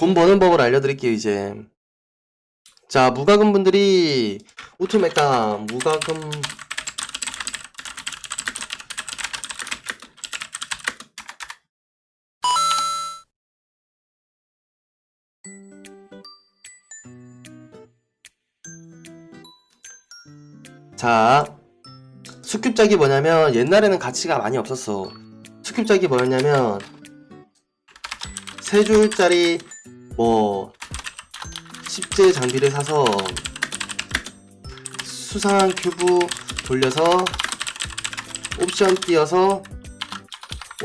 돈 버는 법을 알려드릴게요, 이제. 자, 무과금 분들이, 우투메카, 무과금, 자, 수급작이 뭐냐면, 옛날에는 가치가 많이 없었어. 수급작이 뭐였냐면, 세 줄짜리 뭐 10제 장비를 사서 수상한 큐브 돌려서 옵션 띄어서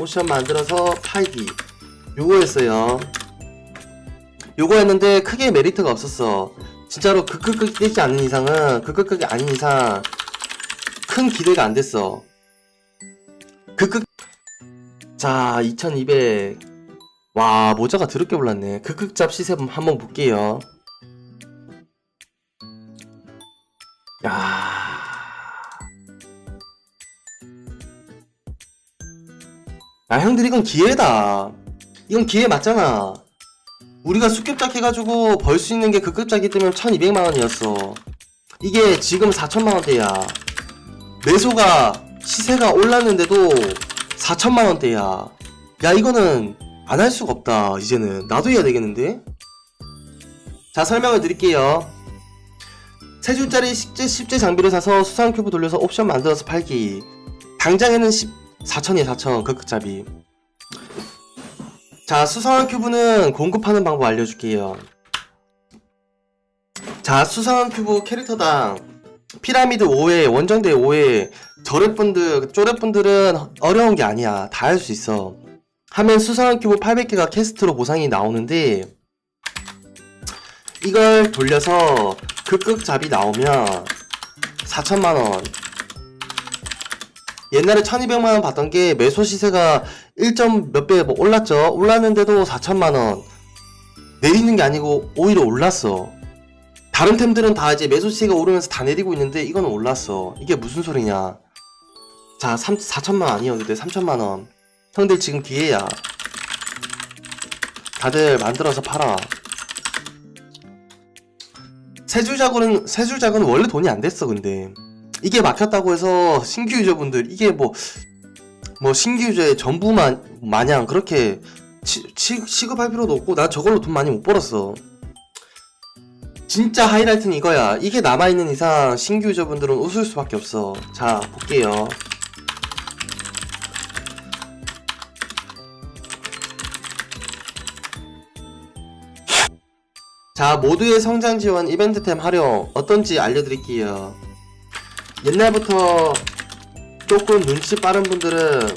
옵션 만들어서 팔기. 요거였어요. 요거였는데 크게 메리트가 없었어. 진짜로 극극극이 되지 않는 이상은 극극극이 아닌 이상 큰 기대가 안 됐어. 극극 자 2200 와 모자가 더럽게 올랐네 극극잡 시세 한번 볼게요 야 야, 형들 이건 기회다. 이건 기회 맞잖아. 우리가 수급작 해가지고 벌 수 있는 게 극급작이기 때문에 1200만 원이었어. 이게 지금 4천만 원대야. 매소가 시세가 올랐는데도 4천만 원대야. 야, 이거는 안 할 수가 없다. 이제는. 나도 해야 되겠는데? 자, 설명을 드릴게요. 세 줄짜리 10제, 10제 장비를 사서 수상 큐브 돌려서 옵션 만들어서 팔기. 당장에는 10, 4천이에요 4천 극극잡이 자 수상한 큐브는 공급하는 방법 알려줄게요 자 수상한 큐브 캐릭터당 피라미드 5회 원정대 5회 저랩분들 쪼랩분들은 어려운 게 아니야 다 할 수 있어 하면 수상한 큐브 800개가 캐스트로 보상이 나오는데 이걸 돌려서 극극잡이 나오면 4천만원 옛날에 1200만원 받던 게 매소 시세가 1점 몇배뭐 올랐죠? 올랐는데도 4천만원. 내리는 게 아니고 오히려 올랐어. 다른 템들은 다 이제 매소 시세가 오르면서 다 내리고 있는데 이거는 올랐어. 이게 무슨 소리냐. 자, 3, 4천만 아니었는데 3천만원. 형들 지금 기회야. 다들 만들어서 팔아. 세줄작은, 세줄작은 원래 돈이 안 됐어, 근데. 이게 막혔다고 해서 신규 유저분들 이게 뭐뭐 신규 유저의 전부만 마냥 그렇게 치, 치, 취급할 필요도 없고 난 저걸로 돈 많이 못 벌었어 진짜 하이라이트는 이거야 이게 남아있는 이상 신규 유저분들은 웃을 수밖에 없어 자 볼게요 자 모두의 성장 지원 이벤트템 활용 어떤지 알려드릴게요. 옛날부터 조금 눈치 빠른 분들은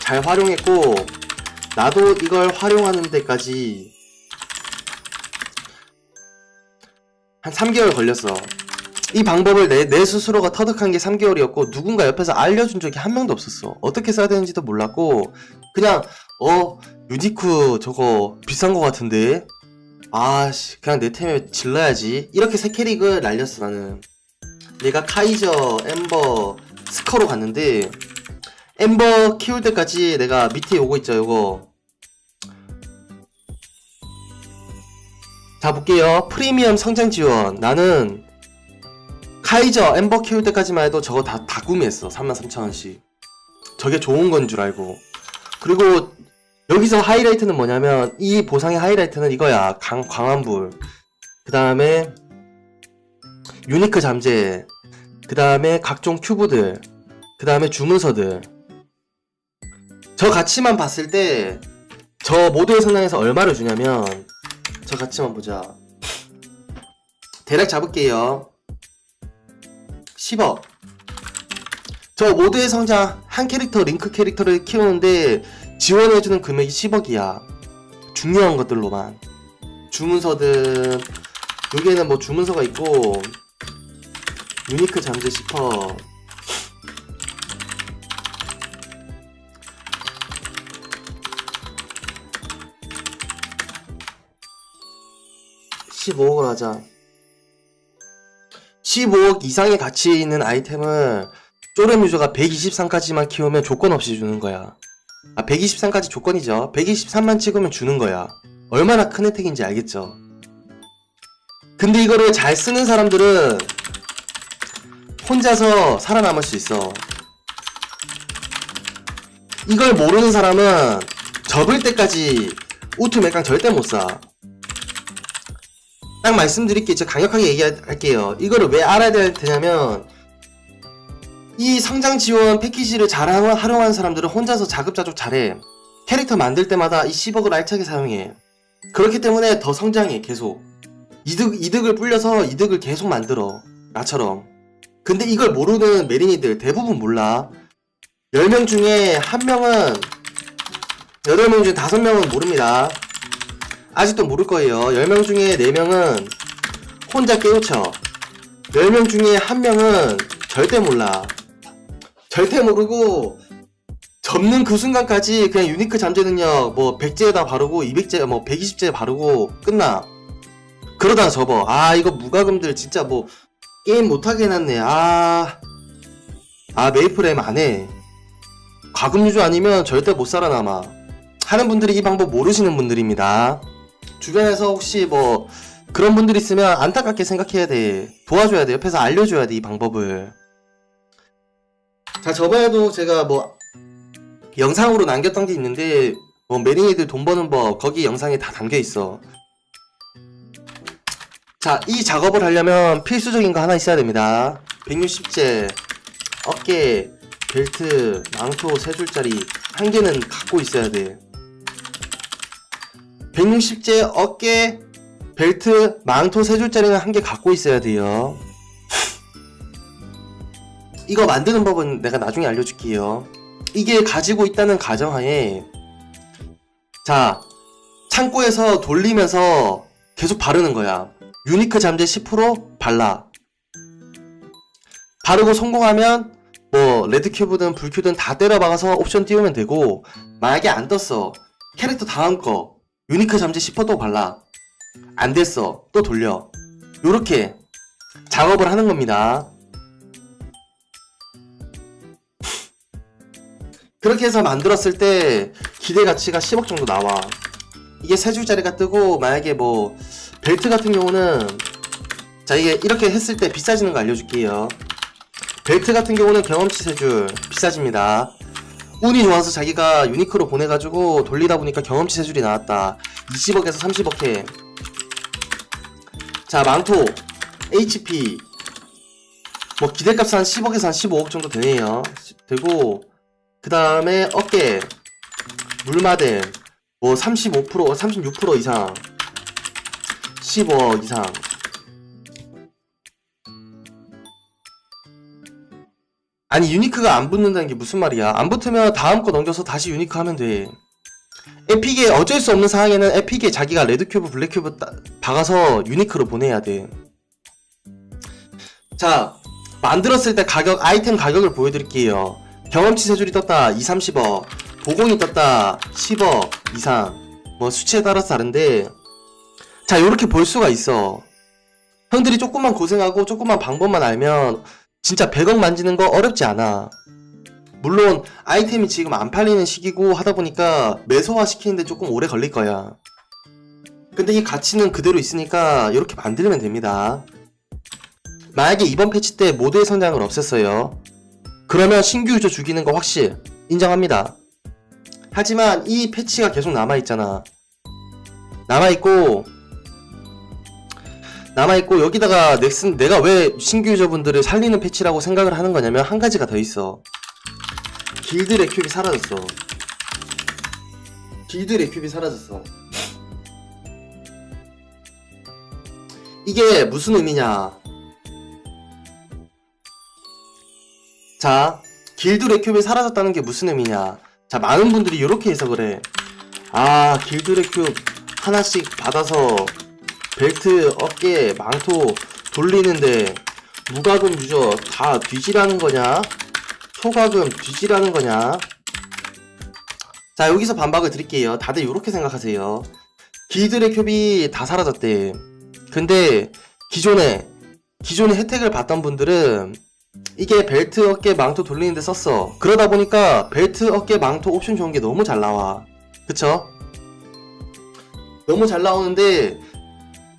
잘 활용했고 나도 이걸 활용하는 데까지 한 3개월 걸렸어. 이 방법을 내, 내 스스로가 터득한 게 3개월이었고 누군가 옆에서 알려준 적이 한 명도 없었어. 어떻게 써야 되는지도 몰랐고 그냥 어 유니크 저거 비싼 거 같은데 아씨 그냥 내 템에 질러야지. 이렇게 새 캐릭을 날렸어 나는. 얘가 카이저, 엠버, 스커로 갔는데 엠버 키울 때까지 내가 밑에 오고 있죠 요거. 자 볼게요. 프리미엄 성장 지원. 나는 카이저, 엠버 키울 때까지만 해도 저거 다, 다 구매했어. 33,000원씩. 저게 좋은 건 줄 알고. 그리고 여기서 하이라이트는 뭐냐면 이 보상의 하이라이트는 이거야 강, 광환불 그 다음에 유니크 잠재, 그 다음에 각종 큐브들, 그 다음에 주문서들. 저 가치만 봤을 때, 저 모두의 성장에서 얼마를 주냐면, 저 가치만 보자. 대략 잡을게요. 10억. 저 모두의 성장 한 캐릭터, 링크 캐릭터를 키우는데 지원해주는 금액이 10억이야. 중요한 것들로만. 주문서든, 여기에는 뭐 주문서가 있고, 유니크 잠재 10퍼 (15억을) 하자 (15억) 이상의 가치 있는 아이템을 쪼름 유저가 123까지만 키우면 조건 없이 주는 거야 아 123까지 조건이죠 123만 찍으면 주는 거야 얼마나 큰 혜택인지 알겠죠? 근데 이거를 잘 쓰는 사람들은 혼자서 살아남을 수 있어. 이걸 모르는 사람은 접을 때까지 우투 맥강 절대 못 사. 딱 말씀드릴게요. 강력하게 얘기할게요. 이거를 왜 알아야 될 테냐면 이 성장 지원 패키지를 잘 하- 활용하는 사람들은 혼자서 자급자족 잘해. 캐릭터 만들 때마다 이 10억을 알차게 사용해. 그렇기 때문에 더 성장해, 계속. 이득, 이득을 불려서 이득을 계속 만들어. 나처럼. 근데 이걸 모르는 메린이들 대부분 몰라. 10명 중에 한 명은 8명 중에 5명은 모릅니다. 아직도 모를 거예요. 10명 중에 4명은 혼자 깨우쳐. 10명 중에 한 명은 절대 몰라. 절대 모르고 접는 그 순간까지 그냥 유니크 잠재 능력 뭐 100제에다 바르고 200제 뭐 120제 바르고 끝나. 그러다가 접어. 아 이거 무과금들 진짜 뭐 게임 못하게 해놨네. 아. 아 메이플엠 안해. 과금 유저 아니면 절대 못 살아남아. 하는 분들이 이 방법 모르시는 분들입니다. 주변에서 혹시 뭐 그런 분들 있으면 안타깝게 생각해야 돼. 도와줘야 돼. 옆에서 알려줘야 돼, 이 방법을. 자, 저번에도 제가 뭐 영상으로 남겼던 게 있는데 뭐 메린이들 돈 버는 법 거기 영상에 다 담겨 있어. 자, 이 작업을 하려면 필수적인 거 하나 있어야 됩니다. 160제 어깨 벨트 망토 세 줄짜리 한 개는 갖고 있어야 돼. 160제 어깨 벨트 망토 세 줄짜리는 한 개 갖고 있어야 돼요. 이거 만드는 법은 내가 나중에 알려줄게요. 이게 가지고 있다는 가정하에 자 창고에서 돌리면서 계속 바르는 거야. 유니크 잠재 10% 발라. 바르고 성공하면 뭐 레드 큐브든 불 큐든 다 때려 박아서 옵션 띄우면 되고 만약에 안 떴어 캐릭터 다음 거 유니크 잠재 10%또 발라. 안 됐어 또 돌려. 요렇게 작업을 하는 겁니다. 그렇게 해서 만들었을 때 기대 가치가 10억 정도 나와. 이게 세 줄짜리가 뜨고 만약에 뭐 벨트 같은 경우는 자 이게 이렇게 했을 때 비싸지는 거 알려줄게요. 벨트 같은 경우는 경험치 세 줄 비싸집니다. 운이 좋아서 자기가 유니크로 보내가지고 돌리다 보니까 경험치 세 줄이 나왔다. 20억에서 30억 해. 자 망토 HP 뭐 기대값 한 10억에서 한 15억 정도 되네요. 되고 그 다음에 어깨 물마댐 뭐35% 36% 이상 15억 이상. 아니 유니크가 안 붙는다는 게 무슨 말이야? 안 붙으면 다음 거 넘겨서 다시 유니크 하면 돼. 에픽에 어쩔 수 없는 상황에는 에픽에 자기가 레드큐브 블랙큐브 따- 박아서 유니크로 보내야 돼자 만들었을 때 가격 아이템 가격을 보여드릴게요 경험치 세 줄이 떴다. 2, 30억. 보공이 떴다. 10억 이상. 뭐 수치에 따라서 다른데. 자 요렇게 볼 수가 있어. 형들이 조금만 고생하고 조금만 방법만 알면 진짜 100억 만지는 거 어렵지 않아. 물론 아이템이 지금 안 팔리는 시기고 하다 보니까 매소화 시키는데 조금 오래 걸릴 거야. 근데 이 가치는 그대로 있으니까 이렇게 만들면 됩니다. 만약에 이번 패치 때 모드의 성장을 없앴어요 그러면 신규 유저 죽이는 거 확실 인정합니다. 하지만 이 패치가 계속 남아있잖아. 남아있고, 남아있고, 여기다가 넥슨, 내가 왜 신규 유저분들을 살리는 패치라고 생각을 하는 거냐면 한 가지가 더 있어. 길드 레큐비 사라졌어. 길드 레큐비 사라졌어. 이게 무슨 의미냐. 자, 길드 레큐브이 사라졌다는 게 무슨 의미냐? 자, 많은 분들이 이렇게 해석을 해. 아, 길드 레큐브 하나씩 받아서 벨트, 어깨, 망토 돌리는데 무과금 유저 다 뒤지라는 거냐? 초과금 뒤지라는 거냐? 자, 여기서 반박을 드릴게요. 다들 이렇게 생각하세요. 길드 레큐브이 다 사라졌대. 근데 기존에 기존에 혜택을 받던 분들은 이게 벨트 어깨 망토 돌리는데 썼어. 그러다 보니까 벨트 어깨 망토 옵션 좋은 게 너무 잘 나와. 그쵸? 너무 잘 나오는데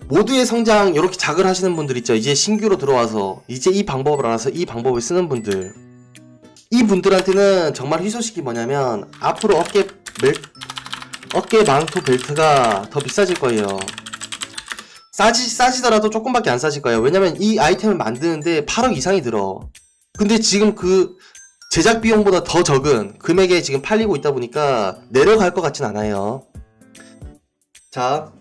모두의 성장 이렇게 작을 하시는 분들 있죠. 이제 신규로 들어와서 이제 이 방법을 알아서 이 방법을 쓰는 분들. 이 분들한테는 정말 희소식이 뭐냐면 앞으로 어깨 멜 어깨 망토 벨트가 더 비싸질 거예요. 싸지 싸지더라도 조금밖에 안 싸질 거예요. 왜냐면 이 아이템을 만드는데 8억 이상이 들어. 근데 지금 그 제작 비용보다 더 적은 금액에 지금 팔리고 있다 보니까 내려갈 것 같진 않아요. 자,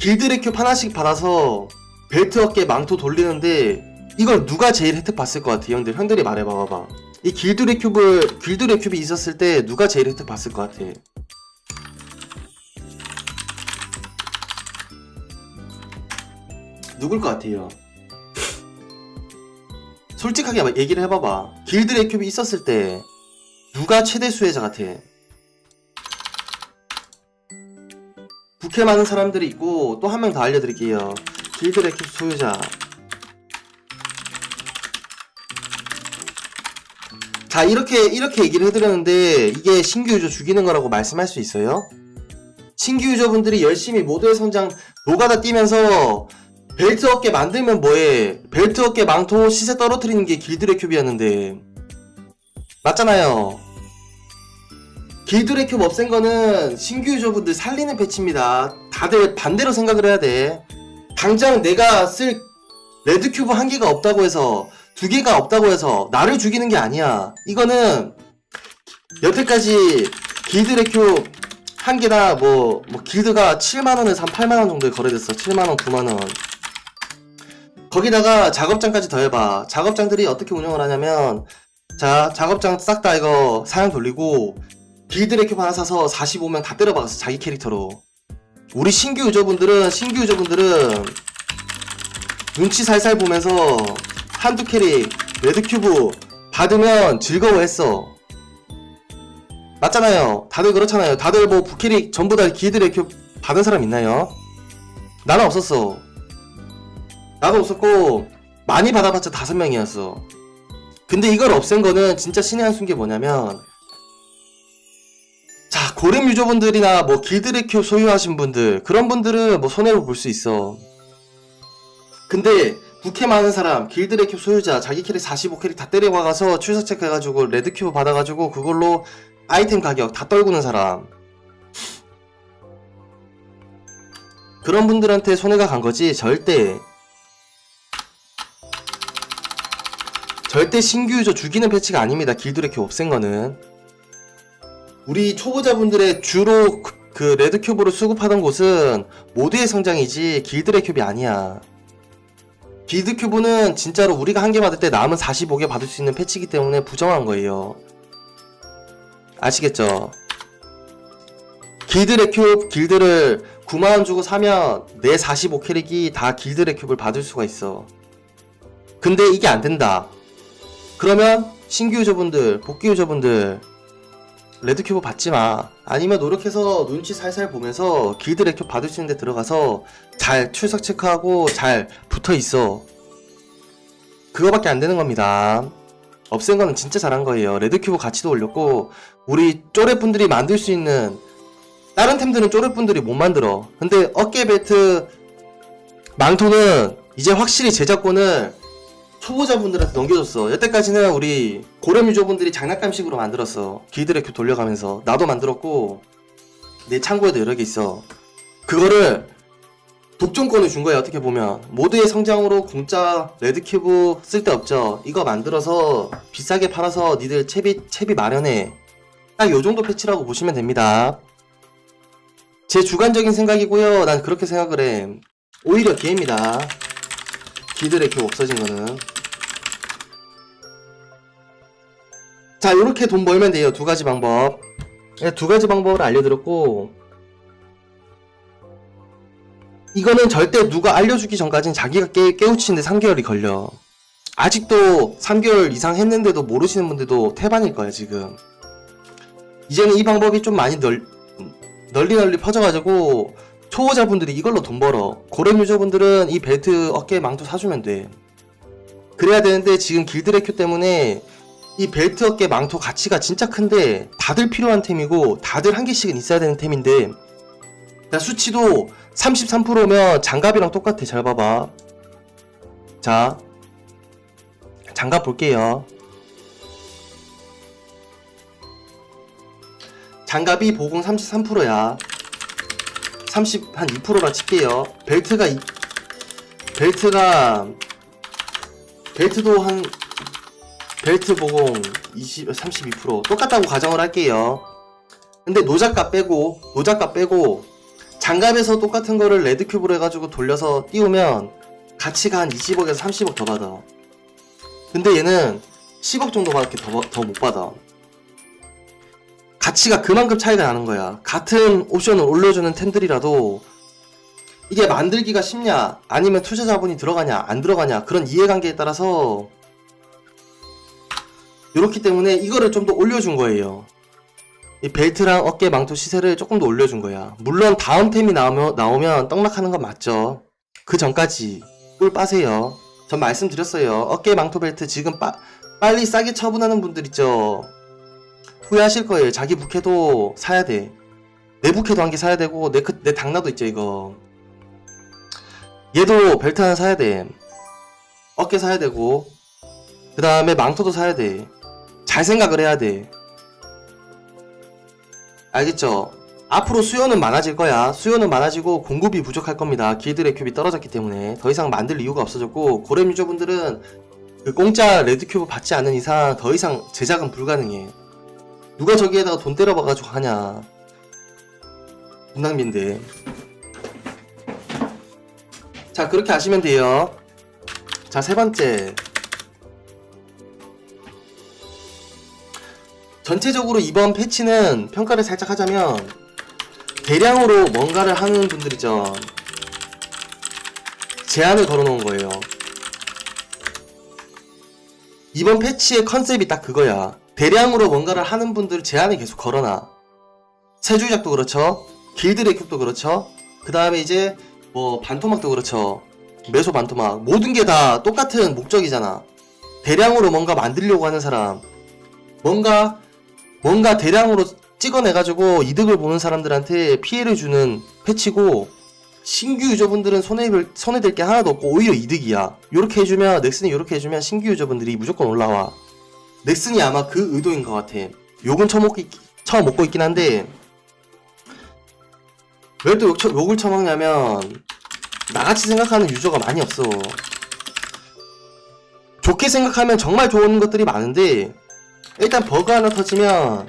길드 레 큐 하나씩 받아서 벨트 어깨 망토 돌리는데 이걸 누가 제일 혜택 봤을 것 같아, 형들? 형들이 말해봐, 봐봐. 이 길드 레 큐브, 길드 레 큐브 있었을 때 누가 제일 혜택 봤을 것 같아? 누굴 것 같아요? 솔직하게 얘기를 해봐봐. 길드 레큐브 있었을 때 누가 최대 수혜자 같아? 부캐 많은 사람들이 있고 또 한 명 더 알려드릴게요. 길드 레큐브 소유자. 자 이렇게 이렇게 얘기를 해드렸는데 이게 신규 유저 죽이는 거라고 말씀할 수 있어요? 신규 유저분들이 열심히 모두의 성장 노가다 뛰면서 벨트 어깨 만들면 뭐해? 벨트 어깨 망토 시세 떨어뜨리는 게 길드레 큐브였는데. 맞잖아요. 길드레 큐브 없앤 거는 신규 유저분들 살리는 배치입니다. 다들 반대로 생각을 해야 돼. 당장 내가 쓸 레드 큐브 한 개가 없다고 해서 두 개가 없다고 해서 나를 죽이는 게 아니야. 이거는 여태까지 길드레 큐브 한 개나 뭐, 뭐 길드가 7만원에서 한 8만원 정도에 거래됐어. 7만원 9만원 거기다가 작업장까지 더해봐. 작업장들이 어떻게 운영을 하냐면, 자, 작업장 싹 다 이거 사양 돌리고, 빌드 레큐 하나 사서 45명 다 때려박았어, 자기 캐릭터로. 우리 신규 유저분들은, 신규 유저분들은, 눈치 살살 보면서, 한두 캐릭, 레드 큐브 받으면 즐거워했어. 맞잖아요. 다들 그렇잖아요. 다들 뭐 부캐릭 전부 다 길드 레큐 받은 사람 있나요? 나는 없었어. 나도 없었고 많이 받아봤자 다섯 명이었어. 근데 이걸 없앤 거는 진짜 신의 한 수인 게 뭐냐면 자 고렙 유저분들이나 뭐 길드레큐 소유하신 분들 그런 분들은 뭐 손해로 볼수 있어. 근데 부캐 많은 사람 길드레큐 소유자 자기 캐릭 45캐릭 다 때려박아서 출석 체크해가지고 레드큐브 받아가지고 그걸로 아이템 가격 다 떨구는 사람 그런 분들한테 손해가 간 거지 절대 절대 신규 유저 죽이는 패치가 아닙니다. 길드레큐 없앤 거는. 우리 초보자분들의 주로 그- 그 레드 큐브로 수급하던 곳은 모드의 성장이지 길드레 큐브이 아니야. 길드 큐브는 진짜로 우리가 한 개 받을 때 남은 45개 받을 수 있는 패치이기 때문에 부정한 거예요. 아시겠죠? 길드 레큐브 길드를 9만원 주고 사면 내 45캐릭이 다 길드 레큐브를 받을 수가 있어. 근데 이게 안 된다. 그러면 신규 유저분들, 복귀 유저분들 레드큐브 받지 마. 아니면 노력해서 눈치 살살 보면서 길드 레큐 받을 수 있는 데 들어가서 잘 출석 체크하고 잘 붙어 있어. 그거밖에 안 되는 겁니다. 없앤 거는 진짜 잘한 거예요. 레드큐브 가치도 올렸고 우리 쪼레분들이 만들 수 있는 다른 템들은 쪼레분들이 못 만들어. 근데 어깨 벨트 망토는 이제 확실히 제작권을 초보자분들한테 넘겨줬어. 여태까지는 우리 고렴 유저분들이 장난감식으로 만들었어. 길드레큐 돌려가면서 나도 만들었고 내 창고에도 여러 개 있어. 그거를 독점권을 준 거야 어떻게 보면 모두의 성장으로 공짜 레드큐브 쓸데없죠. 이거 만들어서 비싸게 팔아서 니들 채비 채비 마련해. 딱 요 정도 패치라고 보시면 됩니다. 제 주관적인 생각이고요. 난 그렇게 생각을 해. 오히려 기회입니다. 길드레큐 없어진 거는. 자, 이렇게 돈 벌면 돼요. 두 가지 방법. 네, 두 가지 방법을 알려드렸고, 이거는 절대 누가 알려주기 전까지는 자기가 깨, 깨우치는데 3개월이 걸려. 아직도 3개월 이상 했는데도 모르시는 분들도 태반일 거야, 지금. 이제는 이 방법이 좀 많이 널, 널리 널리 퍼져가지고, 초보자분들이 이걸로 돈 벌어. 고렙 유저분들은 이 벨트 어깨 망토 사주면 돼. 그래야 되는데 지금 길드레큐 때문에 이 벨트 어깨 망토 가치가 진짜 큰데 다들 필요한 템이고 다들 한 개씩은 있어야 되는 템인데 자, 수치도 33%면 장갑이랑 똑같아. 잘 봐봐. 자, 장갑 볼게요. 장갑이 보공 33%야. 30, 한 2%라 칠게요. 벨트가, 이- 벨트가, 벨트도 한, 벨트 보공 20, 32% 똑같다고 가정을 할게요. 근데 노작가 빼고, 노작가 빼고, 장갑에서 똑같은 거를 레드 큐브로 해가지고 돌려서 띄우면 가치가 한 20억에서 30억 더 받아. 근데 얘는 10억 정도밖에 더, 더못 받아. 가치가 그만큼 차이가 나는 거야. 같은 옵션을 올려주는 템들이라도 이게 만들기가 쉽냐, 아니면 투자 자본이 들어가냐, 안 들어가냐, 그런 이해관계에 따라서 이렇기 때문에 이거를 좀 더 올려준 거예요. 이 벨트랑 어깨 망토 시세를 조금 더 올려준 거야. 물론 다음 템이 나오면, 나오면 떡락하는 건 맞죠. 그 전까지 꿀 빠세요. 전 말씀드렸어요. 어깨 망토 벨트 지금 빠, 빨리 싸게 처분하는 분들 있죠. 후회하실 거예요. 자기 부캐도 사야 돼. 내 부캐도 한 개 사야 되고 내, 그- 내 당나도 있죠 이거. 얘도 벨트 하나 사야 돼. 어깨 사야 되고 그 다음에 망토도 사야 돼. 잘 생각을 해야 돼. 알겠죠? 앞으로 수요는 많아질 거야. 수요는 많아지고 공급이 부족할 겁니다. 길드의 큐비 떨어졌기 때문에 더 이상 만들 이유가 없어졌고 고렘 유저분들은 그 공짜 레드 큐브 받지 않는 이상 더 이상 제작은 불가능해. 누가 저기에다가 돈 때려봐가지고 하냐. 분낭비인데. 자 그렇게 하시면 돼요. 자 세 번째. 전체적으로 이번 패치는 평가를 살짝 하자면 대량으로 뭔가를 하는 분들이죠. 제한을 걸어놓은 거예요. 이번 패치의 컨셉이 딱 그거야. 대량으로 뭔가를 하는 분들 제한을 계속 걸어놔. 세주작도 그렇죠. 길드 레큐도 그렇죠. 그 다음에 이제 뭐 반토막도 그렇죠. 메소 반토막 모든 게 다 똑같은 목적이잖아. 대량으로 뭔가 만들려고 하는 사람, 뭔가 뭔가 대량으로 찍어내가지고 이득을 보는 사람들한테 피해를 주는 패치고 신규 유저분들은 손해 손해될 게 하나도 없고 오히려 이득이야. 이렇게 해주면 넥슨이 이렇게 해주면 신규 유저분들이 무조건 올라와. 넥슨이 아마 그 의도인 것 같아. 욕은 처먹고 있, 처먹고 있긴 한데 왜 또 욕을 처먹냐면 나같이 생각하는 유저가 많이 없어. 좋게 생각하면 정말 좋은 것들이 많은데 일단 버그 하나 터지면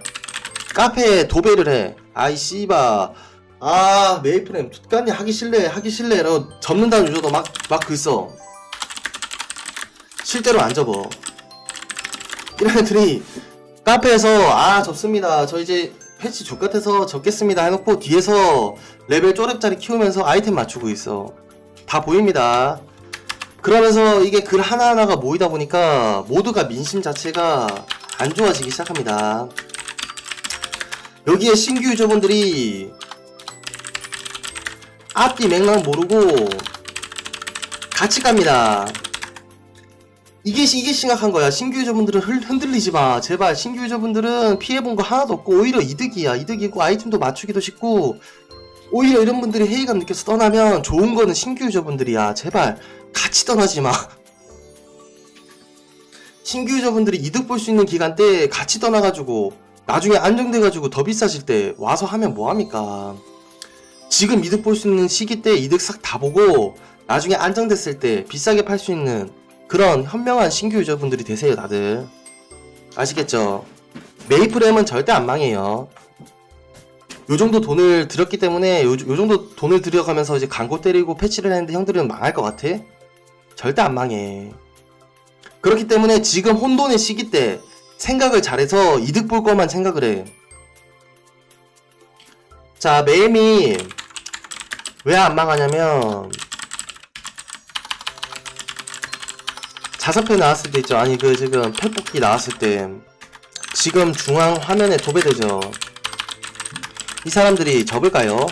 카페에 도배를 해. 아이 씨바. 아 메이플렘 툭간이 하기 싫래 하기 싫래 라고 접는다는 유저도 막 막 글 써. 실제로 안 접어. 이런 애들이 카페에서 아 접습니다. 저 이제 패치 족같아서 접겠습니다 해놓고 뒤에서 레벨 쪼렙짜리 키우면서 아이템 맞추고 있어. 다 보입니다. 그러면서 이게 글 하나하나가 모이다 보니까 모두가 민심 자체가 안 좋아지기 시작합니다. 여기에 신규 유저분들이 앞뒤 맥락 모르고 같이 갑니다. 이게 이게 심각한 거야. 신규 유저분들은 흔- 흔들리지 마. 제발 신규 유저분들은 피해 본 거 하나도 없고 오히려 이득이야. 이득이고 아이템도 맞추기도 쉽고 오히려 이런 분들이 회의감 느껴서 떠나면 좋은 거는 신규 유저분들이야. 제발 같이 떠나지 마. 신규 유저분들이 이득 볼 수 있는 기간 때 같이 떠나가지고 나중에 안정돼가지고 더 비싸질 때 와서 하면 뭐합니까? 지금 이득 볼 수 있는 시기 때 이득 싹 다 보고 나중에 안정됐을 때 비싸게 팔 수 있는 그런 현명한 신규 유저분들이 되세요 다들 아시겠죠? 메이플엠은 절대 안 망해요 요 정도 돈을 들였기 때문에 요, 요 정도 돈을 들여가면서 이제 광고 때리고 패치를 했는데 형들은 망할 것 같아? 절대 안 망해 그렇기 때문에 지금 혼돈의 시기 때 생각을 잘해서 이득 볼 것만 생각을 해. 자, 매임이 왜안 망하냐면 자사패 나왔을 때 있죠. 아니 그 지금 펫뽑기 나왔을 때 지금 중앙 화면에 도배되죠. 이 사람들이 접을까요?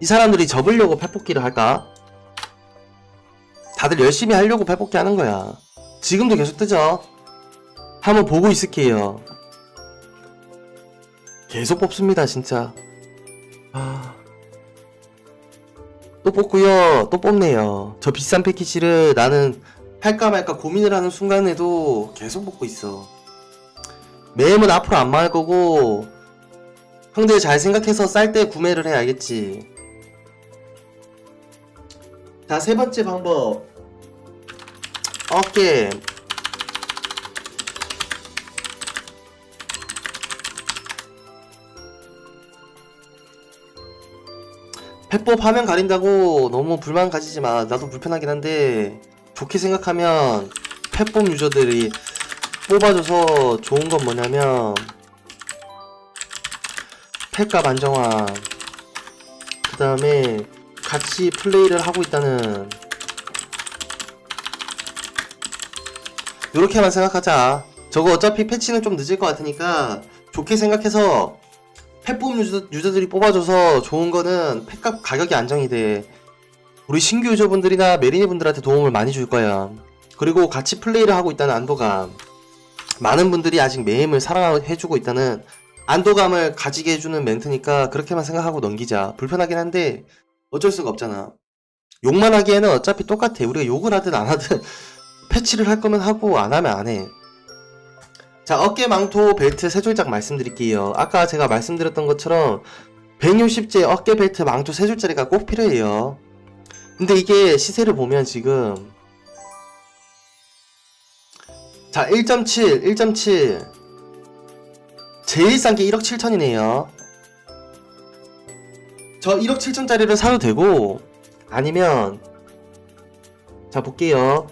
이 사람들이 접으려고 펫뽑기를 할까? 다들 열심히 하려고 펫뽑기 하는 거야. 지금도 계속 뜨죠. 한번 보고 있을게요. 계속 뽑습니다, 진짜. 아. 또 뽑고요. 또 뽑네요. 저 비싼 패키지를 나는 할까 말까 고민을 하는 순간에도 계속 뽑고 있어. 매임은 앞으로 안 망할 거고 형들 잘 생각해서 쌀 때 구매를 해 알겠지? 자, 세 번째 방법. 어깨. 펫법 화면 가린다고 너무 불만 가지지 마. 나도 불편하긴 한데 좋게 생각하면 펫법 유저들이 뽑아줘서 좋은 건 뭐냐면 펫값 안정화 그 다음에 같이 플레이를 하고 있다는 요렇게만 생각하자 저거 어차피 패치는 좀 늦을 것 같으니까 좋게 생각해서 펫법 유저, 유저들이 뽑아줘서 좋은 거는 펫값 가격이 안정이 돼 우리 신규 유저분들이나 메리니 분들한테 도움을 많이 줄 거야 그리고 같이 플레이를 하고 있다는 안도감 많은 분들이 아직 메임을 사랑해주고 있다는 안도감을 가지게 해주는 멘트니까 그렇게만 생각하고 넘기자. 불편하긴 한데 어쩔 수가 없잖아. 욕만 하기에는 어차피 똑같아. 우리가 욕을 하든 안 하든 패치를 할 거면 하고 안 하면 안 해. 자, 어깨 망토 벨트 세 줄짝 말씀드릴게요. 아까 제가 말씀드렸던 것처럼 160제 어깨 벨트 망토 세 줄짜리가 꼭 필요해요. 근데 이게 시세를 보면 지금 자, 1.7, 1.7. 제일 싼 게 1억 7천이네요. 저 1억 7천짜리를 사도 되고, 아니면, 자, 볼게요.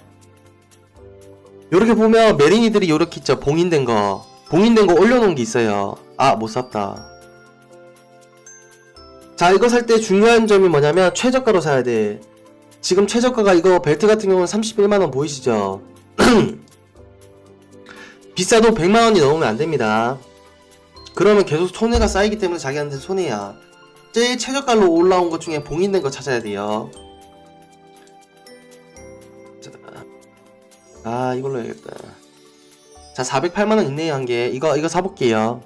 요렇게 보면 메리니들이 요렇게 있죠. 봉인된 거. 봉인된 거 올려놓은 게 있어요. 아, 못 샀다. 자, 이거 살 때 중요한 점이 뭐냐면, 최저가로 사야 돼. 지금 최저가가 이거 벨트 같은 경우는 31만원 보이시죠? 비싸도 100만원이 넘으면 안됩니다. 그러면 계속 손해가 쌓이기 때문에 자기한테 손해야. 제일 최저가로 올라온 것 중에 봉인된 거 찾아야 돼요. 아, 이걸로 해야겠다. 자, 408만원 있네요, 한 개. 이거, 이거 사볼게요.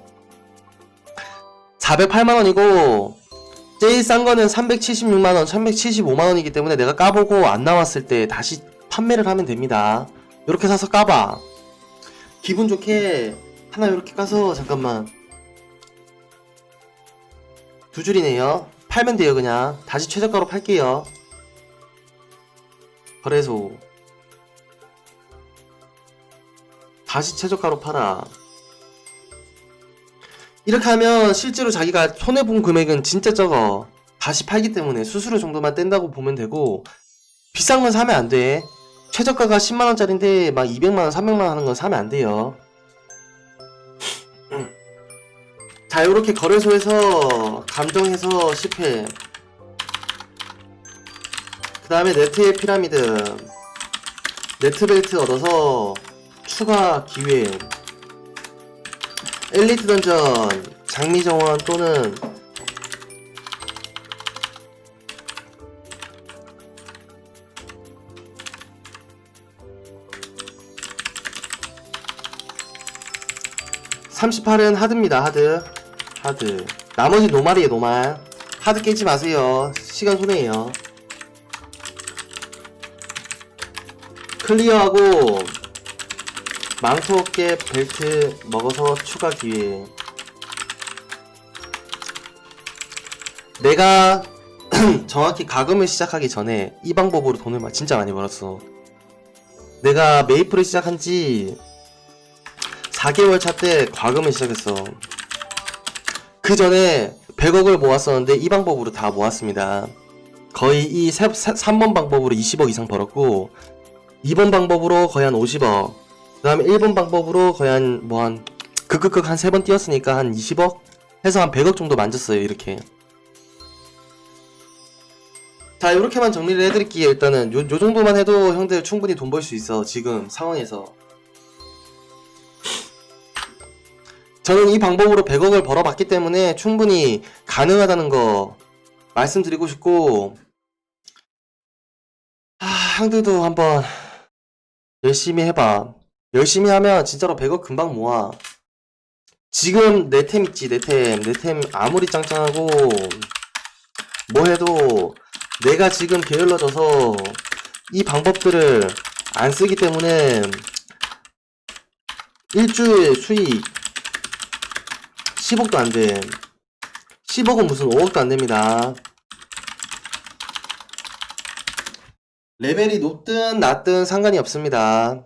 408만원이고, 제일 싼 거는 376만원, 375만원이기 때문에 내가 까보고 안 나왔을 때 다시 판매를 하면 됩니다. 이렇게 사서 까봐. 기분 좋게 하나 이렇게 까서 잠깐만 두 줄이네요 팔면 돼요 그냥 다시 최저가로 팔게요 거래소 다시 최저가로 팔아 이렇게 하면 실제로 자기가 손해본 금액은 진짜 적어 다시 팔기 때문에 수수료 정도만 뗀다고 보면 되고 비싼 건 사면 안 돼 최저가가 10만원짜린데 막 200만원, 300만원 하는 건 사면 안 돼요. 자, 요렇게 거래소에서 감정해서 10회. 그 다음에 네트의 피라미드. 네트벨트 얻어서 추가 기회. 엘리트 던전, 장미 정원 또는 (38은) 하드입니다 하드. 하드. 나머지 노말이에요 노말. 하드 깨지 마세요. 시간 손해예요. 클리어하고 망토 어깨 벨트 먹어서 추가 기회 내가 정확히 가금을 시작하기 전에 이 방법으로 돈을 막 진짜 많이 벌었어 내가 메이플을 시작한 지 4개월 차 때 과금을 시작했어. 그 전에 100억을 모았었는데 이 방법으로 다 모았습니다. 거의 이 3번 방법으로 20억 이상 벌었고 2번 방법으로 거의 한 50억 그 다음에 1번 방법으로 거의 한 뭐 한 극극극 한 3번 뛰었으니까 한 20억 해서 한 100억 정도 만졌어요 이렇게. 자 이렇게만 정리를 해드릴게요. 일단은 요, 요 정도만 해도 형들 충분히 돈 벌 수 있어 지금 상황에서. 저는 이 방법으로 100억을 벌어봤기 때문에 충분히 가능하다는 거 말씀드리고 싶고 아, 형들도 한번 열심히 해봐. 열심히 하면 진짜로 100억 금방 모아. 지금 내 템 있지, 내 템. 내 템 아무리 짱짱하고 뭐 해도 내가 지금 게을러져서 이 방법들을 안 쓰기 때문에 일주일 수익 10억도 안 돼. 10억은 무슨 5억도 안 됩니다. 레벨이 높든 낮든 상관이 없습니다.